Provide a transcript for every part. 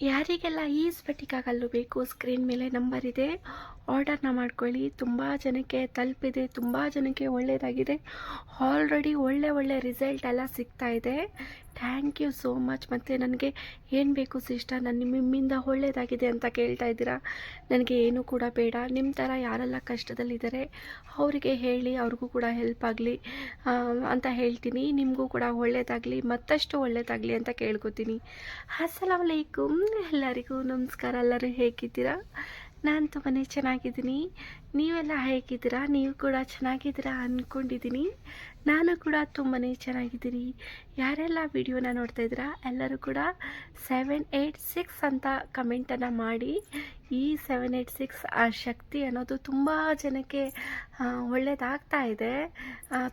ಯಾರಿಗೆಲ್ಲ ಈ ಸ್ಪಟಿಕ ಕಲ್ಲು ಬೇಕು ಸ್ಕ್ರೀನ್ ಮೇಲೆ ನಂಬರ್ ಇದೆ ಆರ್ಡರ್ನ ಮಾಡ್ಕೊಳ್ಳಿ. ತುಂಬ ಜನಕ್ಕೆ ತಲುಪಿದೆ, ತುಂಬ ಜನಕ್ಕೆ ಒಳ್ಳೆಯದಾಗಿದೆ ಆಲ್ರೆಡಿ ಒಳ್ಳೆ ಒಳ್ಳೆ ರಿಸಲ್ಟ್ ಎಲ್ಲ ಸಿಗ್ತಾ ಇದೆ. Thank you so much. ಮತ್ತು ನನಗೆ ಏನು ಬೇಕು ಸಿಸ್ಟರ್? ನಾನು ನಿಮ್ಮಿಂದ ಒಳ್ಳೆಯದಾಗಿದೆ ಅಂತ ಕೇಳ್ತಾ ಇದ್ದೀರಾ? ನನಗೆ ಏನೂ ಕೂಡ ಬೇಡ. ನಿಮ್ಮ ಥರ ಯಾರೆಲ್ಲ ಕಷ್ಟದಲ್ಲಿದ್ದಾರೆ, ಅವರಿಗೆ ಹೇಳಿ, ಅವ್ರಿಗೂ ಕೂಡ ಹೆಲ್ಪ್ ಆಗಲಿ ಅಂತ ಹೇಳ್ತೀನಿ. ನಿಮಗೂ ಕೂಡ ಒಳ್ಳೆಯದಾಗಲಿ ಮತ್ತಷ್ಟು ಒಳ್ಳೆಯದಾಗಲಿ ಅಂತ ಕೇಳ್ಕೊತೀನಿ. ಅಸ್ಸಲಾಮಲೈಕುಮ್ ಎಲ್ಲರಿಗೂ ನಮಸ್ಕಾರ. ಎಲ್ಲರೂ ಹೇಗಿದ್ದೀರಾ? ನಾನು ತುಂಬಾ ಚೆನ್ನಾಗಿದ್ದೀನಿ. ನೀವೆಲ್ಲ ಹೇಗಿದ್ದೀರಾ? ನೀವು ಕೂಡ ಚೆನ್ನಾಗಿದ್ದೀರಾ ಅಂದ್ಕೊಂಡಿದ್ದೀನಿ ನಾನು ಕೂಡ ತುಂಬಾ ಚೆನ್ನಾಗಿದ್ದೀನಿ. ಯಾರೆಲ್ಲ ವಿಡಿಯೋನ ನೋಡ್ತಾ ಇದ್ದೀರಾ, ಎಲ್ಲರೂ ಕೂಡ ಸೆವೆನ್ ಏಯ್ಟ್ ಸಿಕ್ಸ್ ಅಂತ ಕಮೆಂಟನ್ನು ಮಾಡಿ. ಈ ಸೆವೆನ್ ಏಯ್ಟ್ ಸಿಕ್ಸ್ ಶಕ್ತಿ ಅನ್ನೋದು ತುಂಬ ಜನಕ್ಕೆ ಒಳ್ಳೆಯದಾಗ್ತಾ ಇದೆ.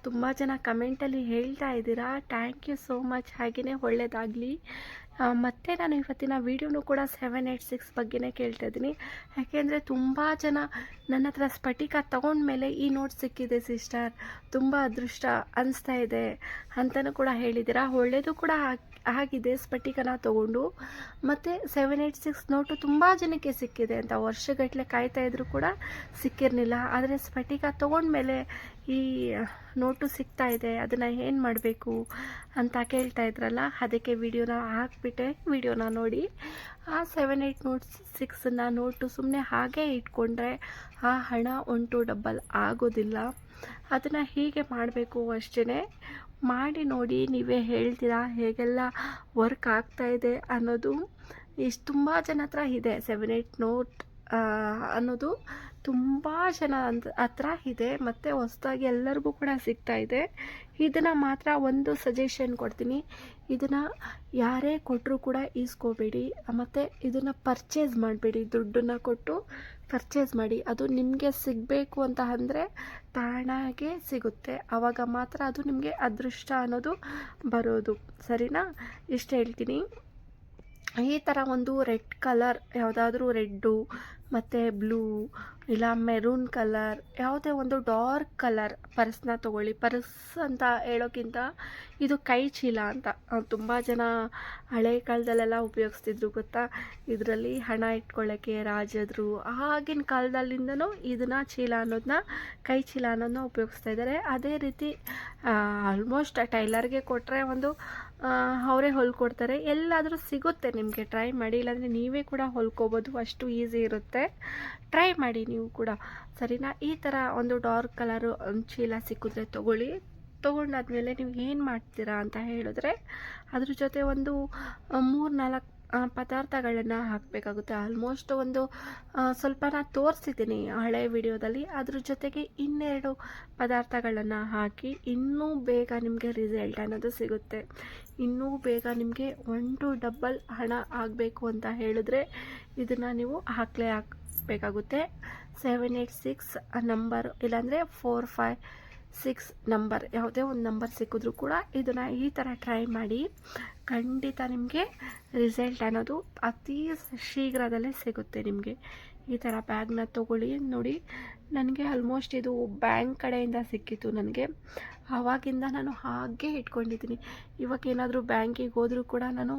ತುಂಬ ಜನ ಕಮೆಂಟಲ್ಲಿ ಹೇಳ್ತಾ ಇದ್ದೀರಾ. ಥ್ಯಾಂಕ್ ಯು ಸೋ ಮಚ್ ಹಾಗೆಯೇ ಒಳ್ಳೆಯದಾಗಲಿ ಮತ್ತು ನಾನು ಇವತ್ತಿನ ವೀಡಿಯೋನು ಕೂಡ ಸೆವೆನ್ ಏಯ್ಟ್ ಸಿಕ್ಸ್ ಬಗ್ಗೆನೇ ಕೇಳ್ತಾ ಇದ್ದೀನಿ. ಯಾಕೆಂದರೆ ತುಂಬ ಜನ ನನ್ನ ಹತ್ರ ಸ್ಫಟಿಕ ತೊಗೊಂಡ್ಮೇಲೆ ಈ ನೋಟ್ ಸಿಕ್ಕಿದೆ ಸಿಸ್ಟರ್ ತುಂಬ ಅದೃಷ್ಟ ಅನಿಸ್ತಾ ಇದೆ ಅಂತಲೂ ಕೂಡ ಹೇಳಿದ್ದೀರಾ. ಒಳ್ಳೆಯದು ಕೂಡ ಆಗ್- ಆಗಿದೆ ಸ್ಫಟಿಕನ ತಗೊಂಡು. ಮತ್ತು ಸೆವೆನ್ ಏಯ್ಟ್ ಸಿಕ್ಸ್ ನೋಟು ತುಂಬ ಜನಕ್ಕೆ ಸಿಕ್ಕಿದೆ ಅಂತ. ವರ್ಷಗಟ್ಟಲೆ ಕಾಯ್ತಾ ಇದ್ರು ಕೂಡ ಸಿಕ್ಕಿರಲಿಲ್ಲ. ಆದರೆ ಸ್ಫಟಿಕ ತೊಗೊಂಡ್ಮೇಲೆ ಈ ನೋಟು ಸಿಗ್ತಾ ಇದೆ, ಅದನ್ನು ಏನು ಮಾಡಬೇಕು ಅಂತ ಕೇಳ್ತಾ ಇದ್ರಲ್ಲ, ಅದಕ್ಕೆ ವಿಡಿಯೋನ ಹಾಕ್ಬಿಟ್ಟೆ. ವಿಡಿಯೋನ ನೋಡಿ, ಆ ಸೆವೆನ್ ಏಯ್ಟ್ ನೋಟ್ ಸಿಕ್ಸನ್ನ ನೋಟು ಸುಮ್ಮನೆ ಹಾಗೆ ಇಟ್ಕೊಂಡ್ರೆ ಆ ಹಣ ಒಂಟು ಡಬ್ಬಲ್ ಆಗೋದಿಲ್ಲ. ಅದನ್ನು ಹೀಗೆ ಮಾಡಬೇಕು ಅಷ್ಟೇ ಮಾಡಿ ನೋಡಿ ನೀವೇ ಹೇಳ್ತೀರಾ, ಹೇಗೆಲ್ಲ ವರ್ಕ್ ಆಗ್ತಾ ಇದೆ ಅನ್ನೋದು ಇಷ್ಟು ತುಂಬ ಜನ ಹತ್ರ ಇದೆ. ಸೆವೆನ್ ಏಯ್ಟ್ ನೋಟ್ ಅನ್ನೋದು ತುಂಬ ಜನ ಹತ್ರ ಇದೆ. ಮತ್ತು ಹೊಸದಾಗಿ ಎಲ್ಲರಿಗೂ ಕೂಡ ಸಿಗ್ತಾ ಇದೆ. ಇದನ್ನು ಮಾತ್ರ ಒಂದು ಸಜೆಷನ್ ಕೊಡ್ತೀನಿ. ಇದನ್ನು ಯಾರೇ ಕೊಟ್ಟರೂ ಕೂಡ ಈಸ್ಕೋಬೇಡಿ. ಮತ್ತು ಇದನ್ನು ಪರ್ಚೇಸ್ ಮಾಡಬೇಡಿ. ದುಡ್ಡನ್ನು ಕೊಟ್ಟು ಪರ್ಚೇಸ್ ಮಾಡಿ. ಅದು ನಿಮಗೆ ಸಿಗಬೇಕು ಅಂತ ಅಂದರೆ ತಾನಾಗೆ ಸಿಗುತ್ತೆ. ಆವಾಗ ಮಾತ್ರ ಅದು ನಿಮಗೆ ಅದೃಷ್ಟ ಅನ್ನೋದು ಬರೋದು. ಸರಿನಾ? ಇಷ್ಟು ಹೇಳ್ತೀನಿ. ಈ ಥರ ಒಂದು ರೆಡ್ ಕಲರ್ ಯಾವುದಾದ್ರೂ ರೆಡ್ಡು, ಮತ್ತು ಬ್ಲೂ, ಇಲ್ಲ ಮೆರೂನ್ ಕಲರ್, ಯಾವುದೇ ಒಂದು ಡಾರ್ಕ್ ಕಲರ್ ಪರ್ಸ್ನ ತೊಗೊಳ್ಳಿ. ಪರ್ಸ್ ಅಂತ ಹೇಳೋಕ್ಕಿಂತ ಇದು ಕೈ ಚೀಲ ಅಂತ. ತುಂಬ ಜನ ಹಳೆ ಕಾಲದಲ್ಲೆಲ್ಲ ಉಪಯೋಗಿಸ್ತಿದ್ರು ಗೊತ್ತಾ? ಇದರಲ್ಲಿ ಹಣ ಇಟ್ಕೊಳ್ಳೋಕ್ಕೆ ರಾಜದ್ರು ಆಗಿನ ಕಾಲದಲ್ಲಿಂದನೂ ಇದನ್ನು ಚೀಲ ಅನ್ನೋದನ್ನ ಕೈ ಚೀಲ ಅನ್ನೋದನ್ನ ಉಪಯೋಗಿಸ್ತಾ ಇದ್ದಾರೆ. ಅದೇ ರೀತಿ ಆಲ್ಮೋಸ್ಟ್ ಟೈಲರ್ಗೆ ಕೊಟ್ಟರೆ ಒಂದು ಅವರೇ ಹೊಲ್ಕೊಡ್ತಾರೆ. ಎಲ್ಲಾದರೂ ಸಿಗುತ್ತೆ ನಿಮಗೆ ಟ್ರೈ ಮಾಡಿ. ಇಲ್ಲಾಂದರೆ ನೀವೇ ಕೂಡ ಹೊಲ್ಕೋಬೋದು. ಅಷ್ಟು ಈಸಿ ಇರುತ್ತೆ. ಟ್ರೈ ಮಾಡಿ ನೀವು ಕೂಡ. ಸರಿನಾ? ಈ ಥರ ಒಂದು ಡಾರ್ಕ್ ಕಲರು ಚೀಲ ಸಿಕ್ಕಿದ್ರೆ ತೊಗೊಳ್ಳಿ. ತೊಗೊಂಡಾದ್ಮೇಲೆ ನೀವು ಏನು ಮಾಡ್ತೀರಾ ಅಂತ ಹೇಳಿದ್ರೆ, ಅದ್ರ ಜೊತೆ ಒಂದು ಮೂರು ನಾಲ್ಕು ಪದಾರ್ಥಗಳನ್ನು ಹಾಕಬೇಕಾಗುತ್ತೆ. ಆಲ್ಮೋಸ್ಟ್ ಒಂದು ಸ್ವಲ್ಪ ನಾನು ತೋರಿಸಿದ್ದೀನಿ ಹಳೆ ವಿಡಿಯೋದಲ್ಲಿ. ಅದ್ರ ಜೊತೆಗೆ ಇನ್ನೆರಡು ಪದಾರ್ಥಗಳನ್ನು ಹಾಕಿ ಇನ್ನೂ ಬೇಗ ನಿಮಗೆ ರಿಸಲ್ಟ್ ಅನ್ನೋದು ಸಿಗುತ್ತೆ. ಇನ್ನೂ ಬೇಗ ನಿಮಗೆ ಒನ್ ಟು ಡಬಲ್ ಹಣ ಆಗಬೇಕು ಅಂತ ಹೇಳಿದ್ರೆ ಇದನ್ನು ನೀವು ಹಾಕಲೇ ಹಾಕಬೇಕಾಗುತ್ತೆ. ಸೆವೆನ್ ಏಯ್ಟ್ ಸಿಕ್ಸ್ ನಂಬರ್ ಇಲ್ಲಾಂದರೆ ಫೋರ್ ಫೈವ್ ಸಿಕ್ಸ್ ನಂಬರ್, ಯಾವುದೇ ಒಂದು ನಂಬರ್ ಸಿಕ್ಕಿದ್ರೂ ಕೂಡ ಇದನ್ನು ಈ ಥರ ಟ್ರೈ ಮಾಡಿ ಖಂಡಿತ ನಿಮಗೆ ರಿಸಲ್ಟ್ ಅನ್ನೋದು ಅತಿ ಶೀಘ್ರದಲ್ಲೇ ಸಿಗುತ್ತೆ ನಿಮಗೆ. ಈ ಥರ ಬ್ಯಾಗ್ನ ತೊಗೊಳ್ಳಿ ನೋಡಿ ನನಗೆ ಆಲ್ಮೋಸ್ಟ್ ಇದು ಬ್ಯಾಂಕ್ ಕಡೆಯಿಂದ ಸಿಕ್ಕಿತ್ತು ನನಗೆ. ಆವಾಗಿಂದ ನಾನು ಹಾಗೆ ಇಟ್ಕೊಂಡಿದ್ದೀನಿ. ಇವಾಗ ಏನಾದರೂ ಬ್ಯಾಂಕಿಗೆ ಹೋದರೂ ಕೂಡ ನಾನು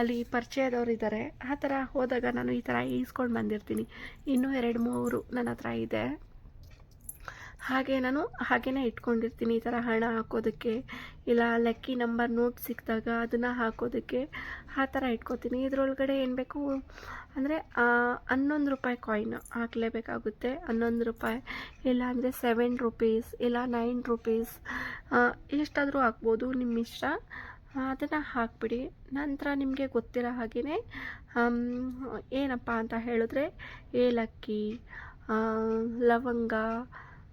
ಅಲ್ಲಿ ಪರಿಚಯದವ್ರು ಇದ್ದಾರೆ ಆ ಥರ ಹೋದಾಗ ನಾನು ಈ ಥರ ಈಸ್ಕೊಂಡು ಬಂದಿರ್ತೀನಿ. ಇನ್ನೂ ಎರಡು ಮೂರು ನನ್ನ ಹತ್ರ ಇದೆ. ಹಾಗೆ ನಾನು ಹಾಗೇ ಇಟ್ಕೊಂಡಿರ್ತೀನಿ ಈ ಥರ ಹಣ ಹಾಕೋದಕ್ಕೆ ಇಲ್ಲ ಲಕ್ಕಿ ನಂಬರ್ ನೋಟ್ ಸಿಕ್ಕಿದಾಗ ಅದನ್ನು ಹಾಕೋದಕ್ಕೆ ಆ ಥರ ಇಟ್ಕೋತೀನಿ. ಇದರೊಳಗಡೆ ಏನು ಬೇಕು ಅಂದರೆ ಹನ್ನೊಂದು ರೂಪಾಯಿ ಕಾಯಿನ್ ಹಾಕಲೇಬೇಕಾಗುತ್ತೆ. ಹನ್ನೊಂದು ರೂಪಾಯಿ ಇಲ್ಲ ಅಂದರೆ ಸೆವೆನ್ ರುಪೀಸ್ ಇಲ್ಲ ನೈನ್ ರುಪೀಸ್ ಎಷ್ಟಾದರೂ ಹಾಕ್ಬೋದು ನಿಮ್ಮ ಇಷ್ಟ. ಅದನ್ನು ಹಾಕ್ಬಿಡಿ. ನಂತರ ನಿಮಗೆ ಗೊತ್ತಿರೋ ಹಾಗೆಯೇ ಏನಪ್ಪ ಅಂತ ಹೇಳಿದ್ರೆ ಏಲಕ್ಕಿ ಲವಂಗ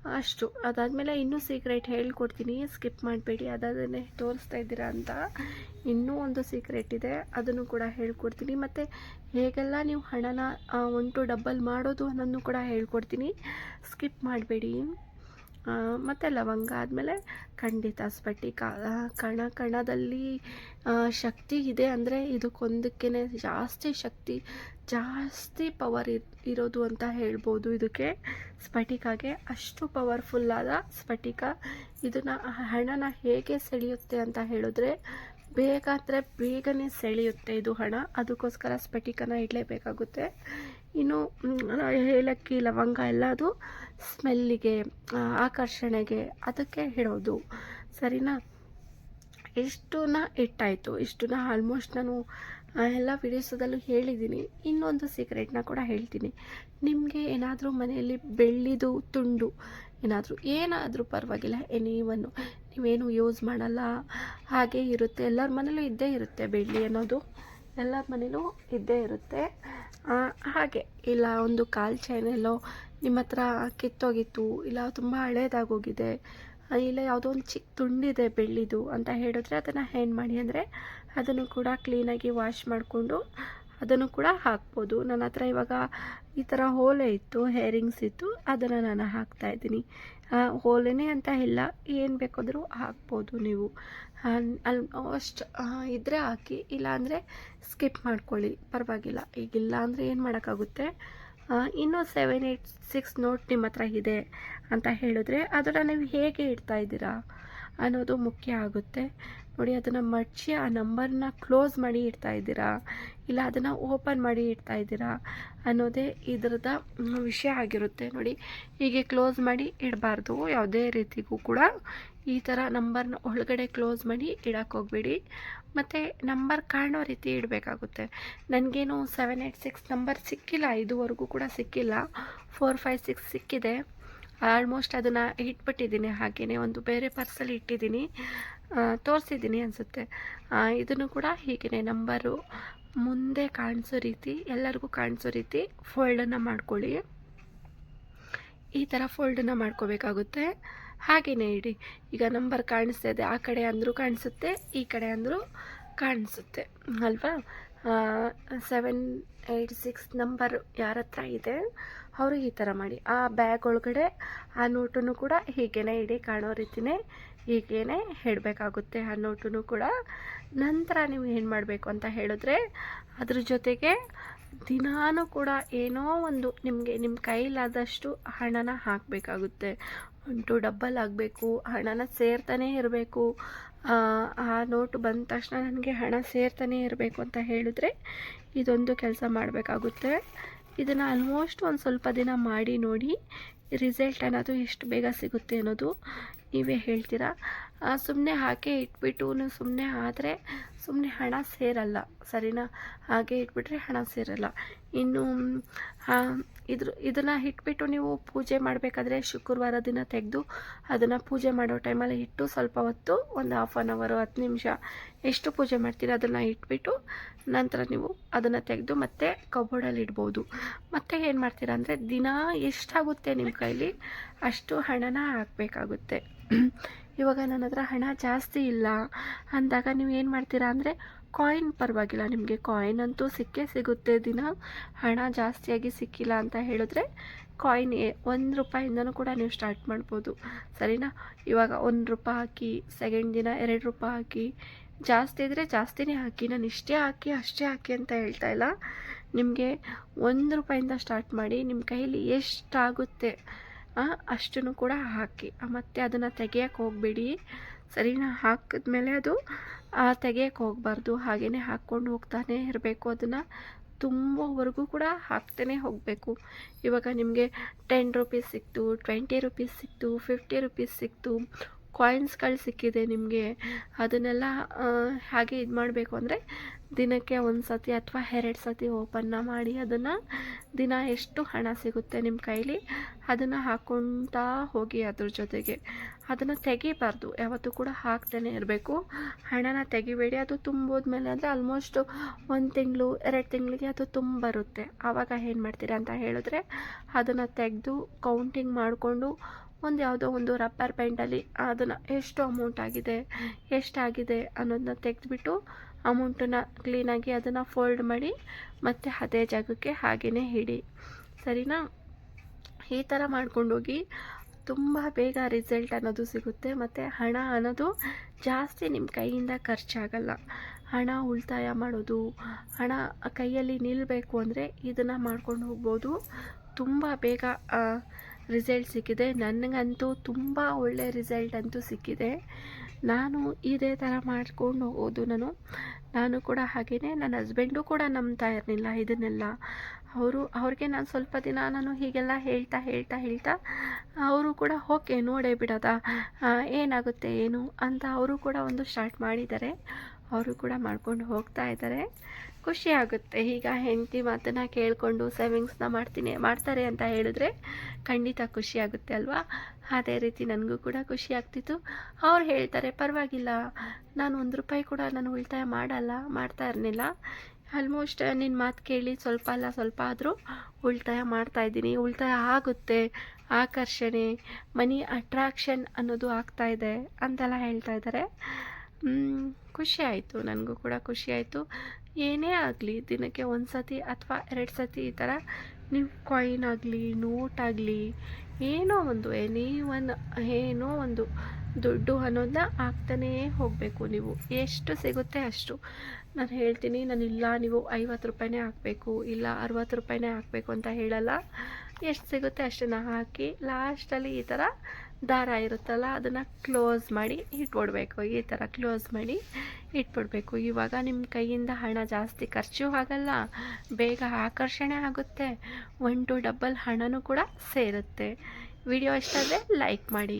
ಅಷ್ಟು. ಅದಾದಮೇಲೆ ಇನ್ನೂ ಸೀಕ್ರೆಟ್ ಹೇಳ್ಕೊಡ್ತೀನಿ. ಸ್ಕಿಪ್ ಮಾಡಬೇಡಿ. ಅದನ್ನೇ ತೋರಿಸ್ತಾ ಇದ್ದೀರಾ ಅಂತ. ಇನ್ನೂ ಒಂದು ಸೀಕ್ರೆಟ್ ಇದೆ. ಅದನ್ನು ಕೂಡ ಹೇಳ್ಕೊಡ್ತೀನಿ. ಮತ್ತು ಹೇಗೆಲ್ಲ ನೀವು ಹಣನ ಒನ್ ಟು ಡಬ್ಬಲ್ ಮಾಡೋದು ಅನ್ನೋದನ್ನು ಕೂಡ ಹೇಳ್ಕೊಡ್ತೀನಿ. ಸ್ಕಿಪ್ ಮಾಡಬೇಡಿ. ಮತ್ತು ಲವಂಗ ಆದಮೇಲೆ ಖಂಡಿತ ಆ, ಕಣ ಕಣದಲ್ಲಿ ಶಕ್ತಿ ಇದೆ ಅಂದರೆ ಇದಕ್ಕೊಂದಕ್ಕೇ ಜಾಸ್ತಿ ಶಕ್ತಿ ಜಾಸ್ತಿ ಪವರ್ ಇರೋದು ಅಂತ ಹೇಳ್ಬೋದು ಇದಕ್ಕೆ. ಸ್ಫಟಿಕಾಗೆ ಅಷ್ಟು ಪವರ್ಫುಲ್ಲಾದ ಸ್ಫಟಿಕ. ಇದನ್ನು ಹಣನ ಹೇಗೆ ಸೆಳೆಯುತ್ತೆ ಅಂತ ಹೇಳಿದ್ರೆ ಬೇಗ ಅಂದರೆ ಬೇಗನೆ ಸೆಳೆಯುತ್ತೆ ಇದು ಹಣ. ಅದಕ್ಕೋಸ್ಕರ ಸ್ಫಟಿಕನ ಇಡಲೇಬೇಕಾಗುತ್ತೆ. ಇನ್ನು ಏಲಕ್ಕಿ, ಲವಂಗ ಎಲ್ಲ ಅದು ಸ್ಮೆಲ್ಲಿಗೆ ಆಕರ್ಷಣೆಗೆ ಅದಕ್ಕೆ ಇಡೋದು. ಸರಿನಾ? ಇಷ್ಟನ್ನ ಇಟ್ಟಾಯಿತು ಇಷ್ಟನ್ನ ಆಲ್ಮೋಸ್ಟ್ ನಾನು ಎಲ್ಲ ವಿಡಿಯೋಸದಲ್ಲೂ ಹೇಳಿದ್ದೀನಿ ಇನ್ನೊಂದು ಸೀಕ್ರೆಟ್ನ ಕೂಡ ಹೇಳ್ತೀನಿ. ನಿಮಗೆ ಏನಾದರೂ ಮನೆಯಲ್ಲಿ ಬೆಳ್ಳಿದು, ತುಂಡು ಏನಾದರೂ ಏನಾದರೂ ಪರವಾಗಿಲ್ಲ ಎನಿ ಒನ್ನು ನೀವೇನು ಯೂಸ್ ಮಾಡಲ್ಲ, ಹಾಗೆ ಇರುತ್ತೆ. ಎಲ್ಲರ ಮನೇಲೂ ಇದ್ದೇ ಇರುತ್ತೆ ಬೆಳ್ಳಿ ಅನ್ನೋದು. ಎಲ್ಲರ ಮನೇಲೂ ಇದ್ದೇ ಇರುತ್ತೆ. ಹಾಗೆ, ಇಲ್ಲ, ಒಂದು ಕಾಲು ಚೈನೆಲ್ಲೋ ನಿಮ್ಮ ಹತ್ರ ಕಿತ್ತೋಗಿತ್ತು, ಇಲ್ಲ, ತುಂಬ ಹಳೇದಾಗೋಗಿದೆ ಇಲ್ಲ, ಯಾವುದೋ ಒಂದು ಚಿಕ್ಕ ತುಂಡಿದೆ ಬೆಳ್ಳಿದು ಅಂತ ಹೇಳಿದ್ರೆ ಅದನ್ನು ಏನು ಮಾಡಿ, ಅಂದರೆ ಅದನ್ನು ಕೂಡ ಕ್ಲೀನಾಗಿ ವಾಶ್ ಮಾಡಿಕೊಂಡು ಅದನ್ನು ಕೂಡ ಹಾಕ್ಬೋದು. ನನ್ನ ಹತ್ರ ಇವಾಗ ಈ ಥರ ಹೋಲೆ ಇತ್ತು, ಹೇರಿಂಗ್ಸ್ ಇತ್ತು, ಅದನ್ನು ನಾನು ಹಾಕ್ತಾ ಇದ್ದೀನಿ. ಹೋಲೆನೇ ಅಂತ ಇಲ್ಲ, ಏನು ಬೇಕಾದರೂ ಹಾಕ್ಬೋದು ನೀವು. ಆಲ್ಮೋಸ್ಟ್ ಇದ್ದರೆ ಹಾಕಿ, ಇಲ್ಲಾಂದರೆ ಸ್ಕಿಪ್ ಮಾಡ್ಕೊಳ್ಳಿ. ಪರವಾಗಿಲ್ಲ. ಈಗಿಲ್ಲ ಅಂದರೆ ಏನು ಮಾಡೋಕ್ಕಾಗುತ್ತೆ? ಇನ್ನೂ ಸೆವೆನ್ ಏಯ್ಟ್ ಸಿಕ್ಸ್ ನೋಟ್ ನಿಮ್ಮ ಹತ್ರ ಇದೆ ಅಂತ ಹೇಳಿದ್ರೆ ಅದನ್ನು ನೀವು ಹೇಗೆ ಇಡ್ತಾ ಇದ್ದೀರಾ ಅನ್ನೋದು ಮುಖ್ಯ ಆಗುತ್ತೆ. ನೋಡಿ, ಅದನ್ನು ಮಡಚಿ ಆ ನಂಬರ್ನ ಕ್ಲೋಸ್ ಮಾಡಿ ಇಡ್ತಾ ಇದ್ದೀರಾ? ಇಲ್ಲ ಅದನ್ನು ಓಪನ್ ಮಾಡಿ ಇಡ್ತಾ ಇದ್ದೀರಾ ಅನ್ನೋದೇ ಇದರದ ವಿಷಯ ಆಗಿರುತ್ತೆ. ನೋಡಿ, ಹೀಗೆ ಕ್ಲೋಸ್ ಮಾಡಿ ಇಡಬಾರ್ದು. ಯಾವುದೇ ರೀತಿಗೂ ಕೂಡ ಈ ಥರ ನಂಬರ್ನ ಒಳಗಡೆ ಕ್ಲೋಸ್ ಮಾಡಿ ಇಡಕ್ಕೆ ಹೋಗಬೇಡಿ. ಮತ್ತು ನಂಬರ್ ಕಾಣೋ ರೀತಿ ಇಡಬೇಕಾಗುತ್ತೆ. ನನಗೇನು ಸೆವೆನ್ ಏಯ್ಟ್ ಸಿಕ್ಸ್ ನಂಬರ್ ಸಿಕ್ಕಿಲ್ಲ ಇದುವರೆಗೂ ಕೂಡ ಸಿಕ್ಕಿಲ್ಲ. ಫೋರ್ ಫೈವ್ ಸಿಕ್ಸ್ ಸಿಕ್ಕಿದೆ. ಆಲ್ಮೋಸ್ಟ್ ಅದನ್ನು ಇಟ್ಬಿಟ್ಟಿದ್ದೀನಿ ಹಾಗೆಯೇ ಒಂದು ಬೇರೆ ಪರ್ಸಲ್ಲಿ ಇಟ್ಟಿದ್ದೀನಿ. ತೋರಿಸಿದ್ದೀನಿ ಅನಿಸುತ್ತೆ. ಇದನ್ನು ಕೂಡ ಹೀಗೆ ನಂಬರು ಮುಂದೆ ಕಾಣಿಸೋ ರೀತಿ, ಎಲ್ಲರಿಗೂ ಕಾಣಿಸೋ ರೀತಿ ಫೋಲ್ಡನ್ನು ಮಾಡ್ಕೊಳ್ಳಿ. ಈ ಥರ ಫೋಲ್ಡನ್ನು ಮಾಡ್ಕೋಬೇಕಾಗುತ್ತೆ. ಹಾಗೆಯೇ ಇಡಿ. ಈಗ ನಂಬರ್ ಕಾಣಿಸ್ತಾ ಇದೆ. ಆ ಕಡೆ ಅಂದರೂ ಕಾಣಿಸುತ್ತೆ, ಈ ಕಡೆ ಅಂದರೂ ಕಾಣಿಸುತ್ತೆ. ಅಲ್ವಾ? ಸೆವೆನ್ ಏಯ್ಟ್ ಸಿಕ್ಸ್ ನಂಬರ್ ಯಾರ ಹತ್ರ ಇದೆ, ಅವರು ಈ ಥರ ಮಾಡಿ. ಆ ಬ್ಯಾಗ್ ಒಳಗಡೆ ಆ ನೋಟನ್ನು ಕೂಡ ಹೀಗೇನೆ ಇಡಿ. ಕಾಣೋ ರೀತಿನೇ ಹೀಗೇನೆ ಹೇಳಬೇಕಾಗುತ್ತೆ ಆ ನೋಟನ್ನು ಕೂಡ. ನಂತರ ನೀವು ಏನು ಮಾಡಬೇಕು ಅಂತ ಹೇಳಿದ್ರೆ, ಅದ್ರ ಜೊತೆಗೆ ದಿನಾನೂ ಕೂಡ ಏನೋ ಒಂದು ನಿಮಗೆ ನಿಮ್ಮ ಕೈಲಾದಷ್ಟು ಹಣನ ಹಾಕಬೇಕಾಗುತ್ತೆ. ಟು ಡಬ್ಬಲ್ ಆಗಬೇಕು, ಹಣನ ಸೇರ್ತಾನೆ ಇರಬೇಕು. ಆ ನೋಟು ಬಂದ ತಕ್ಷಣ ನನಗೆ ಹಣ ಸೇರ್ತಾನೆ ಇರಬೇಕು ಅಂತ ಹೇಳಿದ್ರೆ ಇದೊಂದು ಕೆಲಸ ಮಾಡಬೇಕಾಗುತ್ತೆ. ಇದನ್ನು ಆಲ್ಮೋಸ್ಟ್ ಒಂದು ಸ್ವಲ್ಪ ದಿನ ಮಾಡಿ ನೋಡಿ ರಿಸಲ್ಟ್ ಅನ್ನೋದು ಎಷ್ಟು ಬೇಗ ಸಿಗುತ್ತೆ ಅನ್ನೋದು ನೀವೇ ಹೇಳ್ತೀರಾ? ಸುಮ್ಮನೆ ಹಾಗೆ ಇಟ್ಬಿಟ್ಟು ಸುಮ್ಮನೆ ಆದರೆ ಸುಮ್ಮನೆ ಹಣ ಸೇರಲ್ಲ. ಸರಿನಾ? ಹಾಗೆ ಇಟ್ಬಿಟ್ರೆ ಹಣ ಸೇರಲ್ಲ. ಇನ್ನು ಇದ್ರ ಇದನ್ನು ಇಟ್ಬಿಟ್ಟು ನೀವು ಪೂಜೆ ಮಾಡಬೇಕಾದ್ರೆ ಶುಕ್ರವಾರ ದಿನ ತೆಗೆದು ಅದನ್ನು ಪೂಜೆ ಮಾಡೋ ಟೈಮಲ್ಲಿ ಇಟ್ಟು ಸ್ವಲ್ಪ ಹೊತ್ತು ಒಂದು ಹಾಫ್ ಆನ್ ಅವರು ಹತ್ತು ನಿಮಿಷ ಎಷ್ಟು ಪೂಜೆ ಮಾಡ್ತೀರ ಅದನ್ನು ಇಟ್ಬಿಟ್ಟು ನಂತರ ನೀವು ಅದನ್ನು ತೆಗೆದು ಮತ್ತೆ ಕಬೋರ್ಡಲ್ಲಿ ಇಡ್ಬೋದು. ಮತ್ತೆ ಏನು ಮಾಡ್ತೀರಾ ಅಂದರೆ ದಿನ ಎಷ್ಟಾಗುತ್ತೆ ನಿಮ್ಮ ಕೈಲಿ ಅಷ್ಟು ಹಣನ ಹಾಕಬೇಕಾಗುತ್ತೆ. ಇವಾಗ ನನ್ನ ಹತ್ರ ಹಣ ಜಾಸ್ತಿ ಇಲ್ಲ. ಅಂದಾಗ ನೀವು ಏನು ಮಾಡ್ತೀರಾ ಅಂದರೆ ಕಾಯಿನ್ ಪರವಾಗಿಲ್ಲ, ನಿಮಗೆ ಕಾಯಿನ್ ಅಂತೂ ಸಿಕ್ಕೇ ಸಿಗುತ್ತೆ. ದಿನ ಹಣ ಜಾಸ್ತಿಯಾಗಿ ಸಿಕ್ಕಿಲ್ಲ ಅಂತ ಹೇಳಿದ್ರೆ ಕಾಯಿನ್ ಒಂದು ರೂಪಾಯಿಂದನೂ ಕೂಡ ನೀವು ಸ್ಟಾರ್ಟ್ ಮಾಡ್ಬೋದು. ಸರಿನಾ? ಇವಾಗ ಒಂದು ರೂಪಾಯಿ ಹಾಕಿ ಸೆಕೆಂಡ್ ದಿನ ಎರಡು ರೂಪಾಯಿ ಹಾಕಿ, ಜಾಸ್ತಿ ಇದ್ದರೆ ಜಾಸ್ತಿನೇ ಹಾಕಿ, ನಾನು ಇಷ್ಟೇ ಹಾಕಿ, ಅಷ್ಟೇ ಹಾಕಿ ಅಂತ ಹೇಳ್ತಾ ಇಲ್ಲ. ನಿಮಗೆ ಒಂದು ರೂಪಾಯಿಂದ ಸ್ಟಾರ್ಟ್ ಮಾಡಿ ನಿಮ್ಮ ಕೈಯಲ್ಲಿ ಎಷ್ಟಾಗುತ್ತೆ ಅಷ್ಟನ್ನು ಕೂಡ ಹಾಕಿ. ಮತ್ತು ಅದನ್ನು ತೆಗಿಯಕ್ಕೆ ಹೋಗಬೇಡಿ. ಸರಿನಾ? ಹಾಕಿದ್ಮೇಲೆ ಅದು ತೆಗಿಯಕ್ಕೆ ಹೋಗಬಾರ್ದು ಹಾಗೆಯೇ ಹಾಕ್ಕೊಂಡು ಹೋಗ್ತಾನೆ ಇರಬೇಕು. ಅದನ್ನು ತುಂಬವರೆಗೂ ಕೂಡ ಹಾಕ್ತಾನೆ ಹೋಗಬೇಕು. ಇವಾಗ ನಿಮಗೆ ಟೆನ್ ರುಪೀಸ್ ಸಿಕ್ತು ಟ್ವೆಂಟಿ ರುಪೀಸ್ ಸಿಕ್ತು ಫಿಫ್ಟಿ ರುಪೀಸ್ ಸಿಕ್ತು ಕಾಯಿನ್ಸ್ಗಳು ಸಿಕ್ಕಿದೆ ನಿಮಗೆ. ಅದನ್ನೆಲ್ಲ ಹಾಗೆ ಇದು ಮಾಡಬೇಕು ಅಂದರೆ ದಿನಕ್ಕೆ ಒಂದು ಸತಿ ಅಥವಾ ಎರಡು ಸತಿ ಓಪನ್ನ ಮಾಡಿ ಅದನ್ನು ದಿನ ಎಷ್ಟು ಹಣ ಸಿಗುತ್ತೆ ನಿಮ್ಮ ಕೈಲಿ ಅದನ್ನು ಹಾಕ್ಕೊತಾ ಹೋಗಿ ಅದ್ರ ಜೊತೆಗೆ. ಅದನ್ನು ತೆಗಿಬಾರ್ದು. ಯಾವತ್ತೂ ಕೂಡ ಹಾಕ್ತಾನೆ ಇರಬೇಕು. ಹಣನ ತೆಗಿಬೇಡಿ. ಅದು ತುಂಬೋದ್ಮೇಲೆ ಅಂದರೆ ಆಲ್ಮೋಸ್ಟ್ ಒಂದು ತಿಂಗಳು, ಎರಡು ತಿಂಗಳಿಗೆ ಅದು ತುಂಬ ಬರುತ್ತೆ. ಆವಾಗ ಏನು ಮಾಡ್ತೀರಾ ಅಂತ ಹೇಳಿದ್ರೆ ಅದನ್ನು ತೆಗೆದು ಕೌಂಟಿಂಗ್ ಮಾಡಿಕೊಂಡು ಒಂದು ಯಾವುದೋ ಒಂದು ರಬ್ಬರ್ ಬ್ಯಾಂಡಲ್ಲಿ ಅದನ್ನು ಎಷ್ಟು ಅಮೌಂಟ್ ಆಗಿದೆ, ಎಷ್ಟಾಗಿದೆ ಅನ್ನೋದನ್ನ ತೆಗೆದುಬಿಟ್ಟು ಅಮೌಂಟನ್ನು ಕ್ಲೀನಾಗಿ ಅದನ್ನು ಫೋಲ್ಡ್ ಮಾಡಿ ಮತ್ತು ಅದೇ ಜಾಗಕ್ಕೆ ಹಾಗೆಯೇ ಇಡಿ. ಸರಿನಾ? ಈ ಥರ ಮಾಡ್ಕೊಂಡೋಗಿ ತುಂಬ ಬೇಗ ರಿಸಲ್ಟ್ ಅನ್ನೋದು ಸಿಗುತ್ತೆ. ಮತ್ತು ಹಣ ಅನ್ನೋದು ಜಾಸ್ತಿ ನಿಮ್ಮ ಕೈಯಿಂದ ಖರ್ಚಾಗಲ್ಲ. ಹಣ ಉಳಿತಾಯ ಮಾಡೋದು, ಹಣ ಕೈಯಲ್ಲಿ ನಿಲ್ಲಬೇಕು ಅಂದರೆ ಇದನ್ನು ಮಾಡ್ಕೊಂಡು ಹೋಗ್ಬೋದು. ತುಂಬ ಬೇಗ ರಿಸಲ್ಟ್ ಸಿಕ್ಕಿದೆ. ನನಗಂತೂ ತುಂಬ ಒಳ್ಳೆ ರಿಸಲ್ಟ್ ಅಂತೂ ಸಿಕ್ಕಿದೆ. ನಾನು ಇದೇ ಥರ ಮಾಡ್ಕೊಂಡು ಹೋಗೋದು ನಾನು. ನಾನು ಕೂಡ ಹಾಗೆಯೇ ನನ್ನ ಹಸ್ಬೆಂಡು ಕೂಡ ನಂಬ್ತಾ ಇರಲಿಲ್ಲ ಇದನ್ನೆಲ್ಲ. ಅವರು, ಅವ್ರಿಗೆ ನಾನು ಸ್ವಲ್ಪ ದಿನ ನಾನು ಹೀಗೆಲ್ಲ ಹೇಳ್ತಾ ಹೇಳ್ತಾ ಹೇಳ್ತಾ, ಅವರು ಕೂಡ ಓಕೆ ನೋಡೇ ಬಿಡದ. ಏನಾಗುತ್ತೆ ಏನು ಅಂತ ಅವರು ಕೂಡ ಒಂದು ಸ್ಟಾರ್ಟ್ ಮಾಡಿದ್ದಾರೆ. ಅವರು ಕೂಡ ಮಾಡ್ಕೊಂಡು ಹೋಗ್ತಾ ಇದ್ದಾರೆ. ಖುಷಿ ಆಗುತ್ತೆ. ಈಗ ಹೆಂಡತಿ ಮಾತನ್ನು ಕೇಳಿಕೊಂಡು ಸೇವಿಂಗ್ಸ್ನ ಮಾಡ್ತೀನಿ, ಮಾಡ್ತಾರೆ ಅಂತ ಹೇಳಿದ್ರೆ ಖಂಡಿತ ಖುಷಿ ಆಗುತ್ತೆ ಅಲ್ವಾ? ಅದೇ ರೀತಿ ನನಗೂ ಕೂಡ ಖುಷಿ ಆಗ್ತಿತ್ತು. ಅವ್ರು ಹೇಳ್ತಾರೆ, ಪರವಾಗಿಲ್ಲ. ನಾನು ಒಂದು ರೂಪಾಯಿ ಕೂಡ ನಾನು ಉಳಿತಾಯ ಮಾಡಲ್ಲ, ಮಾಡ್ತಾ ಇರಲಿಲ್ಲ. ಆಲ್ಮೋಸ್ಟ್ ನಿನ್ನ ಮಾತು ಕೇಳಿ ಸ್ವಲ್ಪ ಅಲ್ಲ, ಸ್ವಲ್ಪ ಆದರೂ ಉಳಿತಾಯ ಮಾಡ್ತಾ ಇದ್ದೀನಿ. ಉಳಿತಾಯ ಆಗುತ್ತೆ, ಆಕರ್ಷಣೆ, ಮನಿ ಅಟ್ರಾಕ್ಷನ್ ಅನ್ನೋದು ಆಗ್ತಾ ಇದೆ ಅಂತೆಲ್ಲ ಹೇಳ್ತಾ ಇದ್ದಾರೆ. ಖುಷಿ ಆಯಿತು, ನನಗೂ ಕೂಡ ಖುಷಿ ಆಯಿತು. ಏನೇ ಆಗಲಿ, ದಿನಕ್ಕೆ ಒಂದು ಸತಿ ಅಥವಾ ಎರಡು ಸತಿ ಈ ಥರ ನೀವು ಕಾಯಿನ್ ಆಗಲಿ ನೋಟ್ ಆಗಲಿ, ಏನೋ ಒಂದು ಎನಿ ಒನ್ ಏನೋ ಒಂದು ದುಡ್ಡು ಅನ್ನೋದನ್ನ ಹಾಕ್ತಾನೇ ಹೋಗಬೇಕು ನೀವು. ಎಷ್ಟು ಸಿಗುತ್ತೆ ಅಷ್ಟು. ನಾನು ಹೇಳ್ತೀನಿ, ನಾನು ಇಲ್ಲ, ನೀವು ಐವತ್ತು ರೂಪಾಯಿನೇ ಹಾಕಬೇಕು, ಇಲ್ಲ ಅರುವತ್ತು ರೂಪಾಯಿನೇ ಹಾಕಬೇಕು ಅಂತ ಹೇಳಲ್ಲ. ಎಷ್ಟು ಸಿಗುತ್ತೆ ಅಷ್ಟನ್ನು ಹಾಕಿ ಲಾಸ್ಟಲ್ಲಿ ಈ ಥರ ದಾರ ಇರುತ್ತಲ್ಲ, ಅದನ್ನು ಕ್ಲೋಸ್ ಮಾಡಿ ಇಟ್ಬಿಡ್ಬೇಕು. ಈ ಥರ ಕ್ಲೋಸ್ ಮಾಡಿ ಇಟ್ಬಿಡ್ಬೇಕು. ಇವಾಗ ನಿಮ್ಮ ಕೈಯಿಂದ ಹಣ ಜಾಸ್ತಿ ಖರ್ಚು ಆಗಲ್ಲ, ಬೇಗ ಆಕರ್ಷಣೆ ಆಗುತ್ತೆ ಒನ್ ಟು ಡಬಲ್ ಹಣನೂ ಕೂಡ ಸೇರುತ್ತೆ. ವಿಡಿಯೋ ಇಷ್ಟ ಆದರೆ ಲೈಕ್ ಮಾಡಿ.